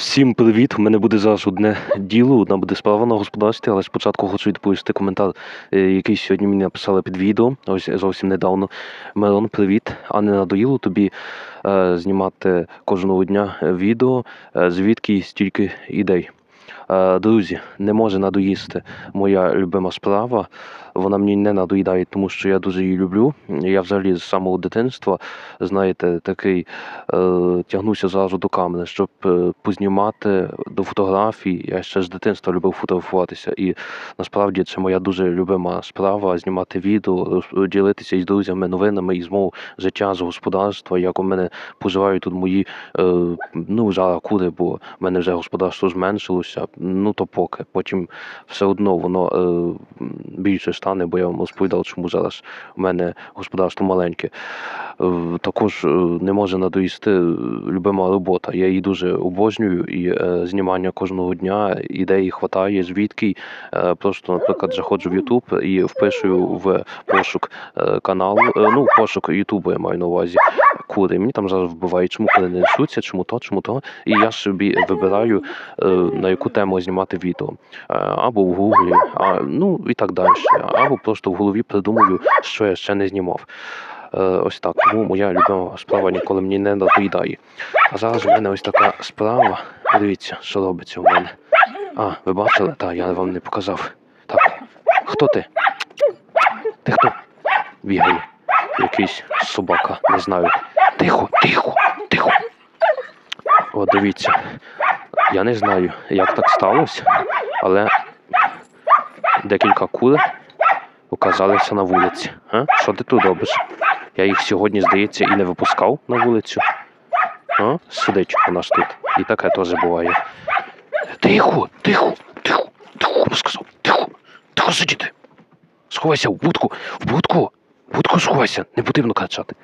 Всім привіт! У мене буде зараз одне діло, одна буде справа на господарстві, але спочатку хочу відповісти коментар, е, який сьогодні мені написали під відео, ось зовсім недавно. Мирон, привіт. А не надоїло тобі е, знімати кожного дня відео, е, звідки стільки ідей. Е, друзі, не може надоїсти моя любима справа. Вона мені не надоїдає, тому що я дуже її люблю. Я взагалі з самого дитинства, знаєте, такий е, тягнуся зразу до камери, щоб е, познімати до фотографій. Я ще з дитинства любив фотографуватися. І насправді це моя дуже любима справа знімати відео, ділитися із друзями новинами із мого життя, з господарства, як у мене поживають тут мої е, ну, зараз кури, бо в мене вже господарство зменшилося. Ну то поки. Потім все одно воно е, більше стане, бо я вам розповідав, чому зараз у мене господарство маленьке. Е, Також е, не може надоїсти е, любима робота. Я її дуже обожнюю, і е, знімання кожного дня ідеї хватає, звідки. Е, Просто, наприклад, заходжу в YouTube і впишу в пошук е, каналу, е, ну, пошук Ютубу я маю на увазі кури. Мені там зараз вбивають, чому кури не несуться, чому то, чому то. І я собі вибираю, е, на яку тему знімати відео. Е, Або в Гуглі, а, ну і так далі. Або просто в голові придумую, що я ще не знімав. Е, Ось так. Тому моя любима справа ніколи мені не надоїдає. А зараз у мене ось така справа. Подивіться, що робиться у мене. А, ви бачили? Так, я вам не показав. Так. Хто ти? Ти хто? Бігає. Якийсь собака, не знаю. Тихо, тихо, тихо. О, дивіться. Я не знаю, як так сталося, але декілька кур оказалися на вулиці. А? Що ти тут робиш? Я їх сьогодні, здається, і не випускав на вулицю. А? Сидить у нас тут. І таке теж буває. Тихо, тихо, тихо, тихо, розказав. Тихо, тихо сидіти. Сховайся в будку, в будку, в будку сховайся, не потрібно кричати.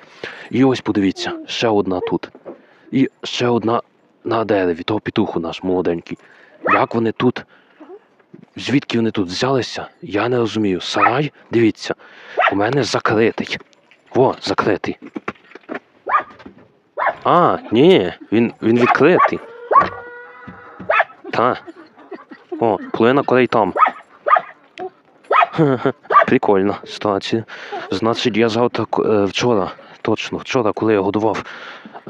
І ось подивіться, ще одна тут. І ще одна на дереві, того петуху наш молоденький. Як вони тут? Звідки вони тут взялися? Я не розумію. Сарай, дивіться, у мене закритий. О, закритий. А, ні, він, він відкритий. Та. О, половина курей там. Прикольна ситуація. Значить, я завтра е, вчора, точно, вчора, коли я годував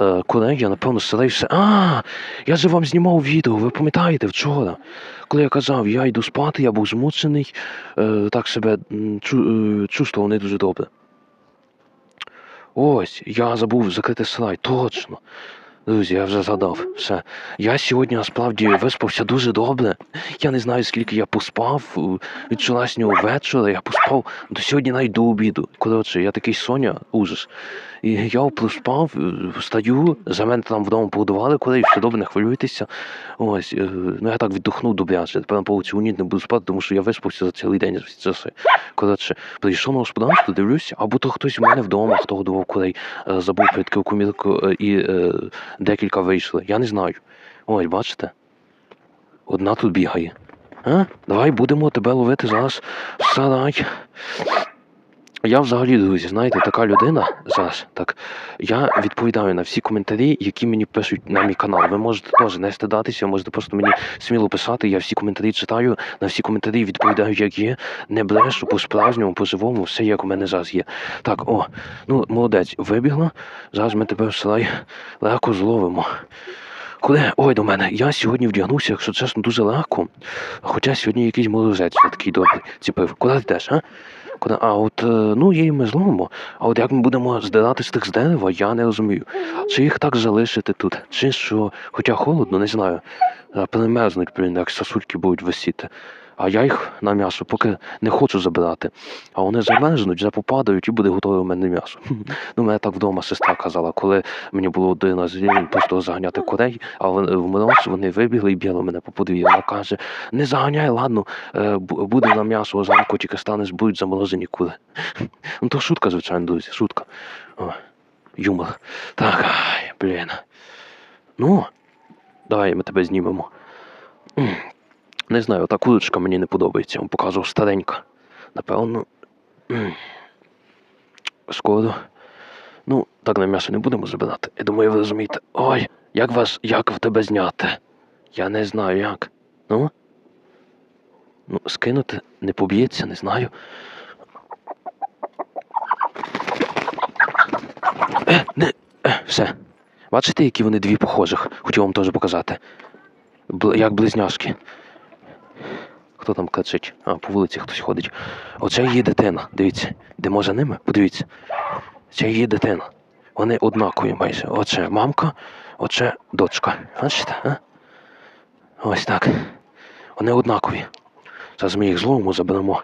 е, курей, я напевно старився. А, я же вам знімав відео, ви пам'ятаєте вчора? Коли я казав, я йду спати, я був змучений, е, так себе чувствував не дуже добре. Ось, я забув закрити сарай, точно. Друзі, я вже згадав. Все. Я сьогодні насправді виспався дуже добре. Я не знаю, скільки я поспав е, від вчорашнього вечора. Я поспав до сьогодні навіть до обіду. Коротше, я такий Соня, ужас. І я проспав, е, встаю, за мене там вдома погодували, коли все добре, не хвилюйтеся. Ось, е, ну я так віддохнув добряче. Тепер по цілу ніч не буду спати, тому що я виспався за цілий день за всі часи. Коротше, прийшов на господарство, дивлюся, або то хтось у мене вдома, хто годував курей, забув відкрив комірку е, і декілька вийшли. Я не знаю. Ось, бачите? Одна тут бігає. А? Давай будемо тебе ловити зараз в сарай. Я взагалі, друзі, знаєте, така людина зараз. Так, я відповідаю на всі коментарі, які мені пишуть на мій канал. Ви можете теж не стидатися, можете просто мені сміло писати. Я всі коментарі читаю, на всі коментарі відповідаю, як є. Не брешу по-справжньому, по-живому, все як у мене зараз є. Так, о, ну молодець, вибігла. Зараз ми тебе в сарай легко зловимо. Коли ой до мене, я сьогодні вдягнувся, якщо чесно, дуже легко. Хоча сьогодні якийсь морозець такий добрий ціпив. Куди ти йдеш, а? Куди? А от е, ну її ми зловимо. А от як ми будемо здирати з тих з дерева, я не розумію. Чи їх так залишити тут? Чи що? Хоча холодно, не знаю. Примерзнуть, Перемерзнуть, блін, як сосульки будуть висіти. А я їх на м'ясо поки не хочу забирати. А вони замерзнуть, вже попадають і буде готове у мене м'ясо. Ну, мене так вдома сестра казала, коли мені було один раз просто заганяти курей, а в мороз вони вибігли і бігли мене по подвір'ю. Вона каже: не заганяй, ладно, е, буде на м'ясо зранку, тільки станеш, будуть заморожені кури. Ну то шутка, звичайно, друзі, шутка. О, юмор. Так, блін. Ну, давай ми тебе знімемо. Не знаю, та курочка мені не подобається. Вам показував старенька. Напевно. Скоро. Ну, так на м'ясо не будемо забирати. Я думаю, ви розумієте. Ой, як вас, як в тебе зняти? Я не знаю як. Ну? Ну, скинути не поб'ється, не знаю. Е, не, е, все. Бачите, які вони дві похожих? Хотів вам теж показати. Бл- як близняшки. Хто там кричить? А, по вулиці хтось ходить. Оце її дитина. Дивіться. Йдемо за ними, подивіться. Це її дитина. Вони однакові майже. Оце мамка, оце дочка. Бачите, а? Ось так. Вони однакові. Зараз ми їх зловимо, заберемо.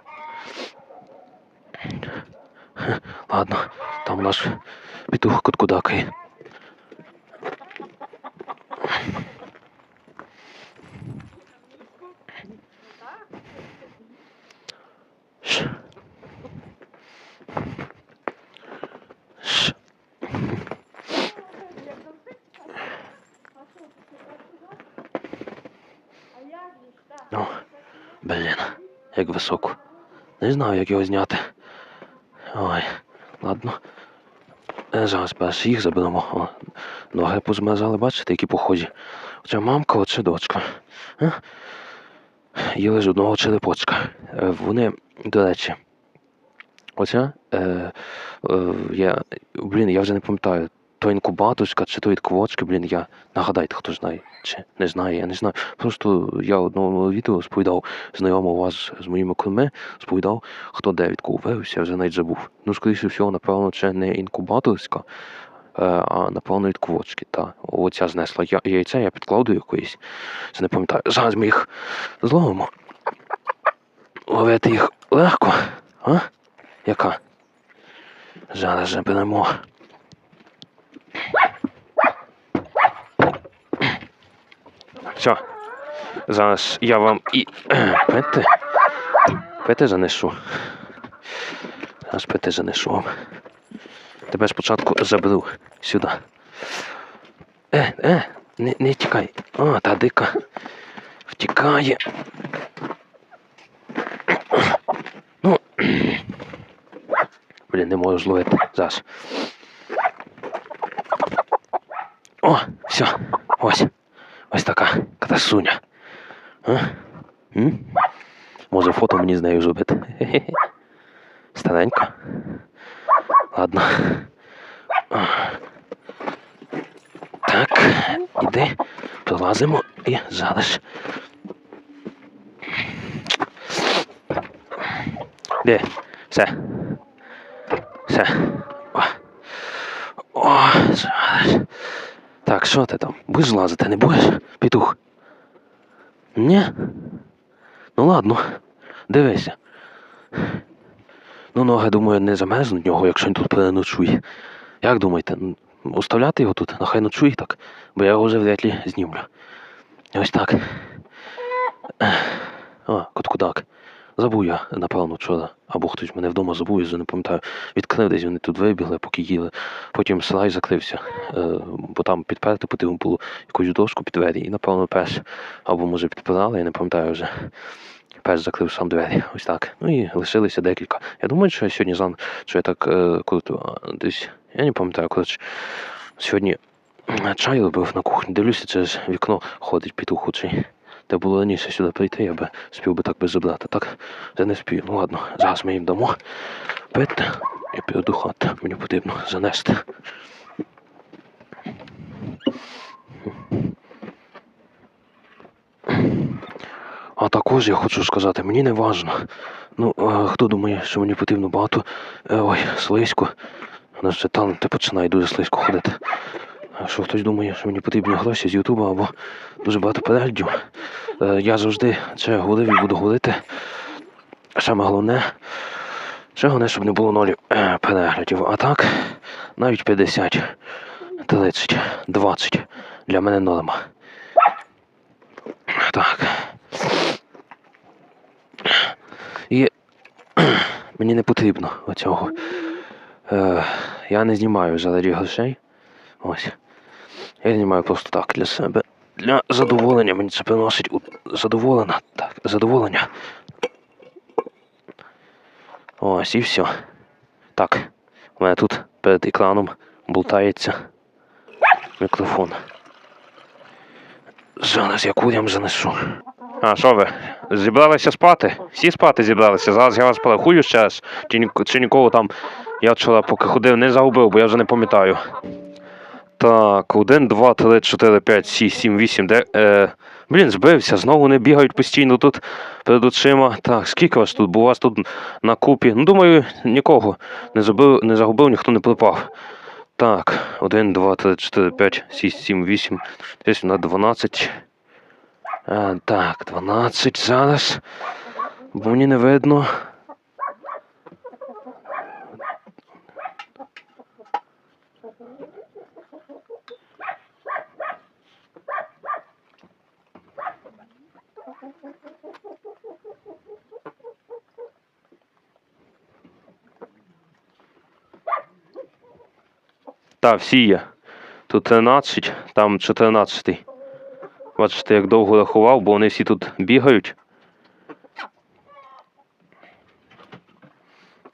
Ладно, там наш петух куткудакає. О, блін, як високо. Не знаю, як його зняти. Ой, ладно. Е, Зараз перш їх заберемо. О, ноги позмерзали, бачите, які похожі. Оце мамка, оце дочка. Е? Їли з одного черепочка. Е, Вони, до речі, оця, е, е, я, блін, я вже не пам'ятаю, то інкубаторська чи то від квочки, блін, я нагадайте, хто знає, чи не знає, я не знаю. Просто я в одному відео сповідав, знайомив вас з моїми курми, сповідав, хто де від кого вивився, я вже навіть забув. Ну, скоріше всього, напевно, це не інкубаторська, е, а напевно від квочки. Та. Оця знесла я, яйця, я підкладу якоїсь. Це не пам'ятаю. Зараз ми їх зловимо. Ловити їх легко, а? Яка? Зараз заберемо. Все. Зараз я вам і пити. Пити занесу. Зараз пити занесу вам. Тебе спочатку заберу сюди. Е, е, не, не тікай. О, та дика. Втікає. Ну. Блін, не можу зловити. Зараз. О, все. Ось. Ось така красуня. А? М? Може фото мені з нею зробити. Хе-хе. Ладно. Так, іди, пролазимо і зараз. Де? Все. Все. О. О, зараз. Так, що ти там? Будеш лазити, не будеш, петух? Ні? Ну ладно, дивися. Ну, ноги, думаю, не замерзнуть нього, якщо він тут переночує. Як думаєте, оставляти його тут? Нехай ночує так, бо я його вже вряд ли знімлю. Ось так. О, коткудак. Забув я, напевно, вчора. Або хтось мене вдома забув, я не пам'ятаю. Відкрив десь вони тут вибігли, поки їли. Потім села і закрився. Е, бо там підперти потрібно було якусь дошку під двері. І, напевно, пес. Або може підпирали, я не пам'ятаю вже. Пес закрив сам двері. Ось так. Ну і лишилися декілька. Я думаю, що я сьогодні зан, що я так е, коли то, а, десь. Я не пам'ятаю, коротше. Сьогодні чай робив на кухні. Дивлюся, через вікно ходить петух Де було раніше сюди прийти, я би спів би так би забрати. Так, вже не спів. Ну ладно, зараз ми їм дамо пити і піду до хати. Мені потрібно занести. А також я хочу сказати, мені не важно. Ну, хто думає, що мені потрібно багато. Е, ой, слизько. Вже таланти починає дуже слизько ходити. Якщо хтось думає, що мені потрібні гроші з Ютуба або дуже багато переглядів, е, я завжди це говорив і буду говорити. Саме головне, це головне, щоб не було ноль е, переглядів. А так, навіть 50, 30, 20 для мене норма. Так. І мені не потрібно оцього. Е, я не знімаю заради грошей. Ось. Я знімаю просто так для себе. Для задоволення мені це приносить задоволення. Так, задоволення. Ось і все. Так. У мене тут перед екраном болтається мікрофон. Зараз я курям занесу. А, що ви? Зібралися спати? Всі спати зібралися. Зараз я вас порахую ще раз. Чи, чи нікого там я вчора поки ходив, не загубив, бо я вже не пам'ятаю. Так, 1, 2, 3, 4, 5, 6, 7, 8, де. Е, блін, збився, знову не бігають постійно тут перед очима. Так, скільки вас тут? Бо у вас тут на купі. Ну, думаю, нікого не забив, не загубив, ніхто не пропав. Так, 1, 2, 3, 4, 5, 6, 7, 8, 10, на 12. Е, так, 12 зараз. Бо мені не видно. Так, всі є. Тут 13, там 14. Бачите, як довго рахував, бо вони всі тут бігають.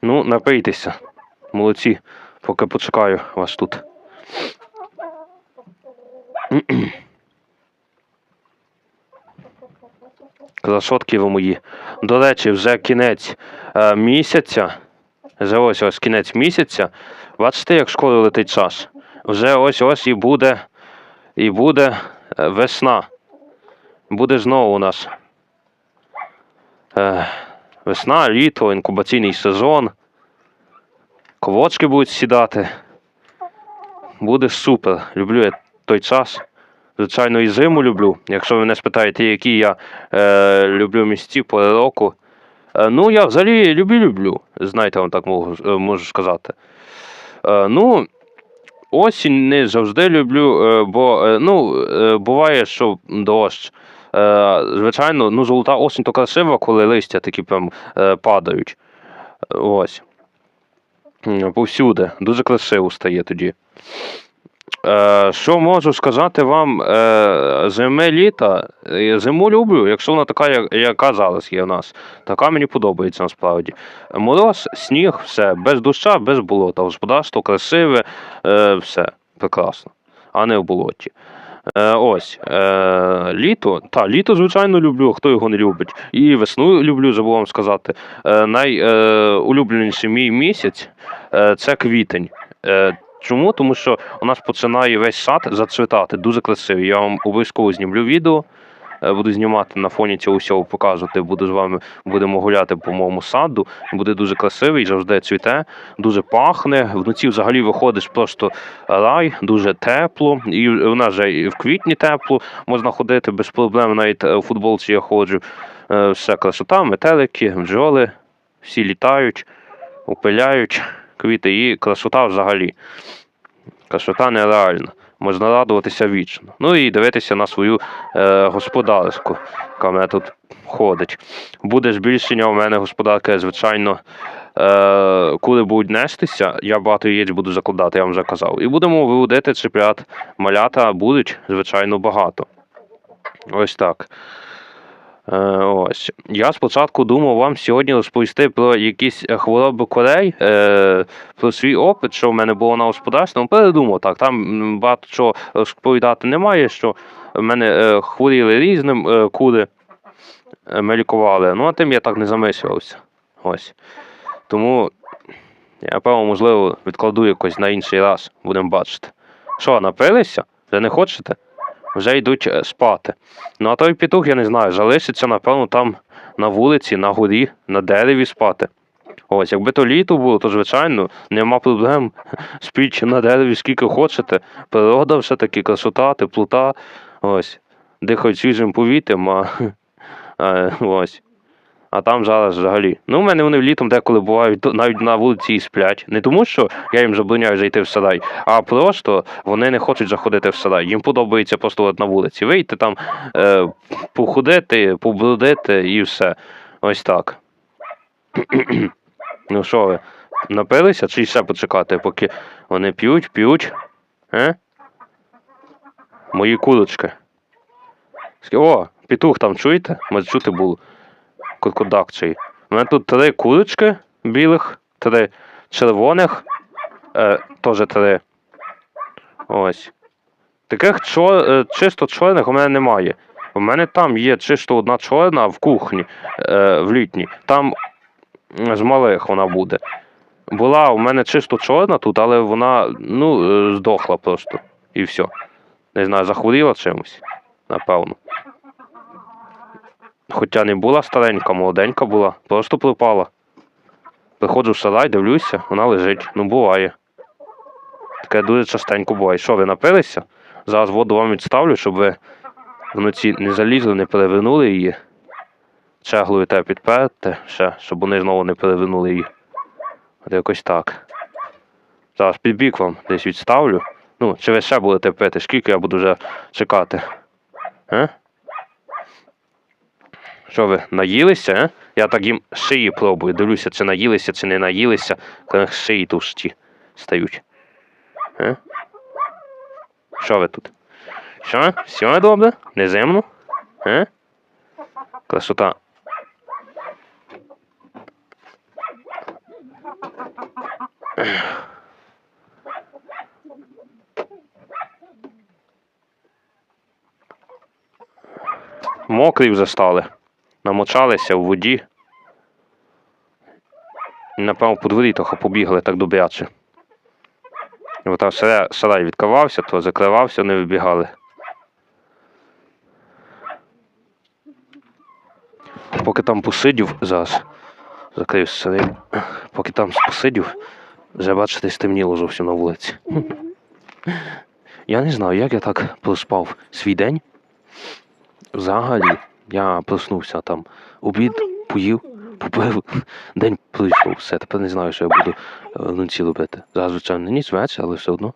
Ну, напийтеся. Молодці, поки почекаю вас тут. Красотки ви мої. До речі, вже кінець е, місяця. Вже ось ось кінець місяця. Бачите, як скоро летить час. Вже ось ось і буде. І буде е, весна. Буде знову у нас. Е, весна, літо, інкубаційний сезон. Ковочки будуть сідати. Буде супер. Люблю я той час. Звичайно, і зиму люблю. Якщо ви мене спитаєте, які я е, люблю місці пори року. Е, ну, я взагалі люблю, люблю. Знаєте, вам так можу, е, можу сказати. Е, ну, осінь не завжди люблю, е, бо е, ну, буває, що дощ. Звичайно, ну, золота осінь то красива, коли листя такі прям падають. Ось. Повсюди. Дуже красиво стає тоді. Е, що можу сказати вам? Е, зими літа. Е, Зиму люблю, якщо вона така, як- яка зараз є в нас. Така мені подобається насправді. Мороз, сніг, все, без доща, без болота. Господарство красиве, е, все прекрасно, а не в болоті. Е, ось е, літо. Та, літо, звичайно, люблю, хто його не любить. І весну люблю, забув вам сказати. Е, найулюбленіший мій місяць е, це квітень. Е, чому? Тому що у нас починає весь сад зацвітати, дуже красивий. Я вам обов'язково знімлю відео. е, Буду знімати на фоні цього всього, показувати. Буду з вами будемо гуляти по моєму саду. Буде дуже красивий, завжди цвіте, дуже пахне. Вночі взагалі виходиш просто рай, дуже тепло. І в нас вже в квітні тепло, можна ходити без проблем. Навіть е, у футболці я ходжу. Е, Все красота, метелики, бджоли, всі літають, опиляють квіти і красота взагалі. Красота нереальна. Можна радуватися вічно. Ну і дивитися на свою е, господарську, яка в мене тут ходить. Буде збільшення у мене господарки, звичайно. Е, коли будуть нестися, я багато яєць буду закладати, я вам вже казав. І будемо виводити цеплят. Малята будуть, звичайно, багато. Ось так. Е, ось. Я спочатку думав вам сьогодні розповісти про якісь е, хвороби корей, е, про свій опит, що в мене було на господарстві. Ну, передумав так. Там багато чого розповідати немає, що в мене хворіли різним кури, ми лікували. Ну, а тим я так не замислювався. Ось. Тому я, певно, можливо, відкладу якось на інший раз, будемо бачити. Що, напилися? Вже не хочете? Вже йдуть е, спати. Ну а той петух, я не знаю, залишиться, напевно, там на вулиці, на горі, на дереві спати. Ось, якби то літо було, то звичайно, нема проблем. Спіть на дереві скільки хочете. Природа все-таки, красота, теплота. Ось. Дихають свіжим повітрям, а, а, ось. А там зараз взагалі. Ну, у мене вони літом деколи бувають навіть на вулиці і сплять. Не тому, що я їм забороняю зайти в сарай, а просто вони не хочуть заходити в сарай. Їм подобається просто от на вулиці. Вийти там, е, походити, поблудити і все. Ось так. ну що ви, напилися чи ще почекати, поки вони п'ють, п'ють? Е? Мої курочки. О, петух там чуєте? Може чути було. Куркудак цей. У мене тут три курочки білих, три червоних, е, теж три. Ось. Таких чо... е, чисто чорних у мене немає. У мене там є чисто одна чорна в кухні, е, в літній. Там з малих вона буде. Була у мене чисто чорна тут, але вона ну, е, здохла просто. І все. Не знаю, захворіла чимось, напевно. Хоча не була старенька, молоденька була, просто пропала. Приходжу в сарай, дивлюся, вона лежить. Ну, буває. Таке дуже частенько буває. Що, ви напилися? Зараз воду вам відставлю, щоб ви вночі не залізли, не перевернули її. Чеглою те підперте, ще, щоб вони знову не перевернули її. От якось так. Зараз підбік вам десь відставлю. Ну, чи ви ще будете пити, скільки я буду вже чекати? Е? Що ви, наїлися, е? Я так їм шиї пробую. Дивлюся, чи наїлися, чи не наїлися, коли шиї товсті стають. Е? Що ви тут? Що? Все добре? Неземно? Е? Красота. Мокрі вже стали. Намочалися в воді. Напевно, по дворі трохи побігли так добряче. От там сарай, відкривався, то закривався, вони вибігали. Поки там посидів зараз, закрився сарай, поки там посидів, вже бачите, стемніло зовсім на вулиці. Я не знаю, як я так проспав свій день. Взагалі, я проснувся там, обід поїв, попив, день пройшов, все. Тепер не знаю, що я буду е, вночі робити. Зараз, звичайно, ніч вечір, але все одно.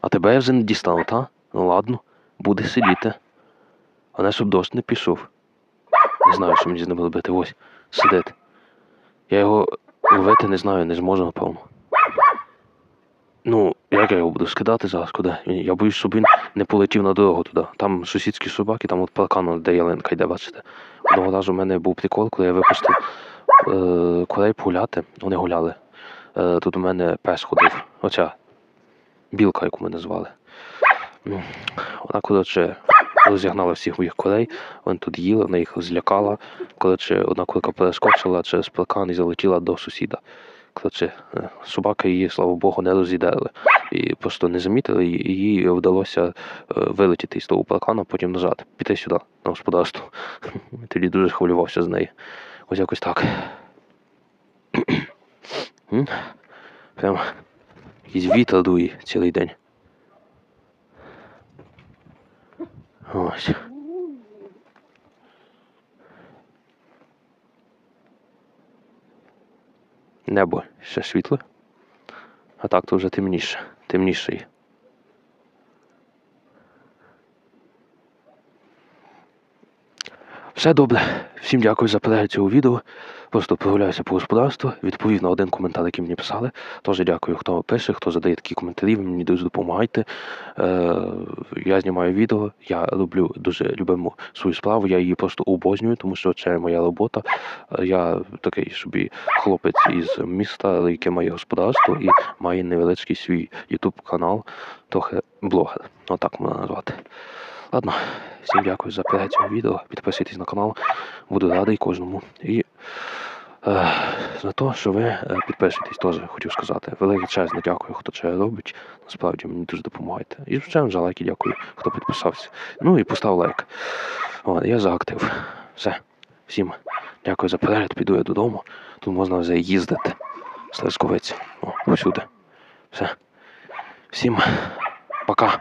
А тебе я вже не дістану, та? Ну ладно, буде сидіти. А не щоб дощ не пішов. Не знаю, що мені з ним робити. Ось, сидить. Я його ловити не знаю, не зможу, напевно. Ну, як я його буду скидати зараз куди? Я боюсь, щоб він не полетів на дорогу туди. Там сусідські собаки, там от паркан, де ялинка йде, бачите. Одного разу в мене був прикол, коли я випустив е, курей погуляти, вони гуляли. Е, тут у мене пес ходив. Оця білка, яку ми назвали. Ну, Вона, коротше, розігнала всіх моїх курей, вони тут їли, вона їх злякала. Коротше, одна курка перескочила через паркан і залетіла до сусіда. Коротше, е, собаки її, слава Богу, не розідали. І просто не замітили, і їй вдалося е, вилетіти із того паркану, потім назад, піти сюди, на господарство. Тоді дуже хвилювався з нею. Ось якось так. Прям якийсь вітер дує цілий день. Ось. Небо ще світле, а так то вже темніше, темніше є. Все добре. Всім дякую за перегляд цього відео. Просто прогуляюся по господарству, відповів на один коментар, який мені писали. Теж дякую, хто пише, хто задає такі коментарі, ви мені дуже допомагайте. Е, я знімаю відео, я роблю дуже любиму свою справу, я її просто обожнюю, тому що це моя робота. Е, Я такий собі хлопець із міста, яке має господарство і має невеличкий свій YouTube канал, трохи блогер. Отак можна назвати. Ладно, всім дякую за перегляд цього відео. Підписуйтесь на канал, буду радий кожному. І е, за те, що ви е, підписуєтесь, теж хотів сказати. Велике чесно дякую, хто це робить. Насправді мені дуже допомагаєте. І звичайно за лайки дякую, хто підписався. Ну і постав лайк. От, я за актив. Все. Всім дякую за перегляд. Піду я додому. Тут можна вже їздити. Слизьковець. О, всюди. Все. Всім пока.